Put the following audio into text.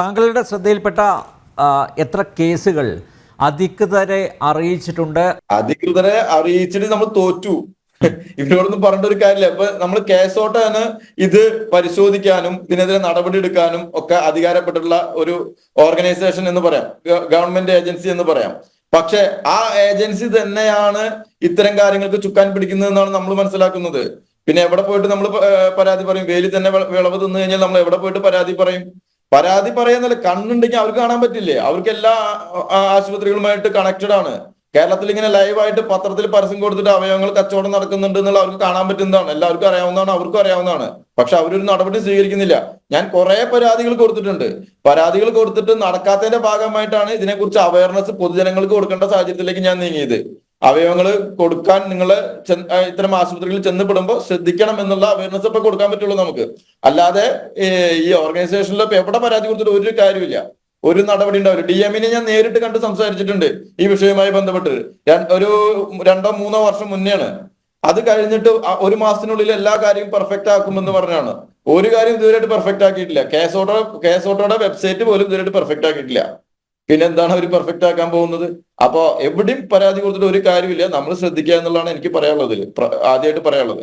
താങ്കളുടെ ശ്രദ്ധയിൽപ്പെട്ട എത്ര കേസുകൾ അധികൃതരെ അറിയിച്ചിട്ടുണ്ട്? അധികൃതരെ അറിയിച്ചിട്ട് നമ്മൾ തോറ്റു. ഇവരോടൊന്നും പറഞ്ഞ ഒരു കാര്യമില്ല. ഇപ്പൊ നമ്മൾ കേസോട്ട് തന്നെ ഇത് പരിശോധിക്കാനും ഇതിനെതിരെ നടപടി എടുക്കാനും ഒക്കെ അധികാരപ്പെട്ടുള്ള ഒരു ഓർഗനൈസേഷൻ എന്ന് പറയാം. ഗവൺമെന്റ് ഏജൻസി എന്ന് പറയാം. പക്ഷെ ആ ഏജൻസി തന്നെയാണ് ഇത്തരം കാര്യങ്ങൾക്ക് ചുക്കാൻ പിടിക്കുന്നതെന്നാണ് നമ്മൾ മനസ്സിലാക്കുന്നത്. പിന്നെ എവിടെ പോയിട്ട് നമ്മൾ പരാതി പറയും? വേലി തന്നെ വിളവ് തിന്നു കഴിഞ്ഞാൽ നമ്മൾ എവിടെ പോയിട്ട് പരാതി പറയും? പരാതി പറയുന്നില്ല കണ്ണുണ്ടെങ്കിൽ അവർക്ക് കാണാൻ പറ്റില്ലേ? അവർക്ക് എല്ലാ ആശുപത്രികളുമായിട്ട് കണക്റ്റഡ് ആണ്. കേരളത്തിൽ ഇങ്ങനെ ലൈവായിട്ട് പത്രത്തിൽ പരസ്യം കൊടുത്തിട്ട് അവയവങ്ങൾ കച്ചവടം നടക്കുന്നുണ്ട് എന്നുള്ള അവർക്ക് കാണാൻ പറ്റുന്നതാണ്. എല്ലാവർക്കും അറിയാവുന്നതാണ് അവർക്കും അറിയാവുന്നതാണ്. പക്ഷെ അവരൊരു നടപടി സ്വീകരിക്കുന്നില്ല. ഞാൻ കുറെ പരാതികൾ കൊടുത്തിട്ടുണ്ട്. പരാതികൾ കൊടുത്തിട്ട് നടക്കാത്തതിന്റെ ഭാഗമായിട്ടാണ് ഇതിനെക്കുറിച്ച് അവയർനെസ് പൊതുജനങ്ങൾക്ക് കൊടുക്കേണ്ട സാഹചര്യത്തിലേക്ക് ഞാൻ നീങ്ങിയത്. അവയവങ്ങൾ കൊടുക്കാൻ നിങ്ങൾ ഇത്തരം ആശുപത്രികളിൽ ചെന്നപ്പെടുമ്പോൾ ശ്രദ്ധിക്കണം എന്നുള്ള അവയർനെസ് ഇപ്പൊ കൊടുക്കാൻ പറ്റുള്ളൂ നമുക്ക്. അല്ലാതെ ഈ ഓർഗനൈസേഷനിൽ ഇപ്പൊ എവിടെ പരാതി കൊടുത്തിട്ട് ഒരു കാര്യമില്ല ഒരു നടപടി ഉണ്ടാവില്ല. ഡി എമ്മിനെ ഞാൻ നേരിട്ട് കണ്ട് സംസാരിച്ചിട്ടുണ്ട് ഈ വിഷയവുമായി ബന്ധപ്പെട്ട്. ഒരു രണ്ടോ മൂന്നോ വർഷം മുന്നെയാണ്. അത് കഴിഞ്ഞിട്ട് ഒരു മാസത്തിനുള്ളിൽ എല്ലാ കാര്യവും പെർഫെക്റ്റ് ആക്കുമെന്ന് പറഞ്ഞാണ്. ഒരു കാര്യം ഇതുവരെയായിട്ട് പെർഫെക്റ്റ് ആക്കിയിട്ടില്ല. കേസ് ഓട്ടോ കേസ് ഓട്ടോയുടെ വെബ്സൈറ്റ് പോലും ഇതുവരെയായിട്ട് പെർഫെക്റ്റ് ആക്കിയിട്ടില്ല. പിന്നെ എന്താണ് അവർ പെർഫെക്റ്റ് ആക്കാൻ പോകുന്നത്? അപ്പോ എവിടെയും പരാതി കൊടുത്തിട്ട് ഒരു കാര്യമില്ല നമ്മൾ ശ്രദ്ധിക്കുക എന്നുള്ളതാണ് എനിക്ക് പറയാനുള്ളത്. ആദ്യമായിട്ട് പറയാനുള്ളത്.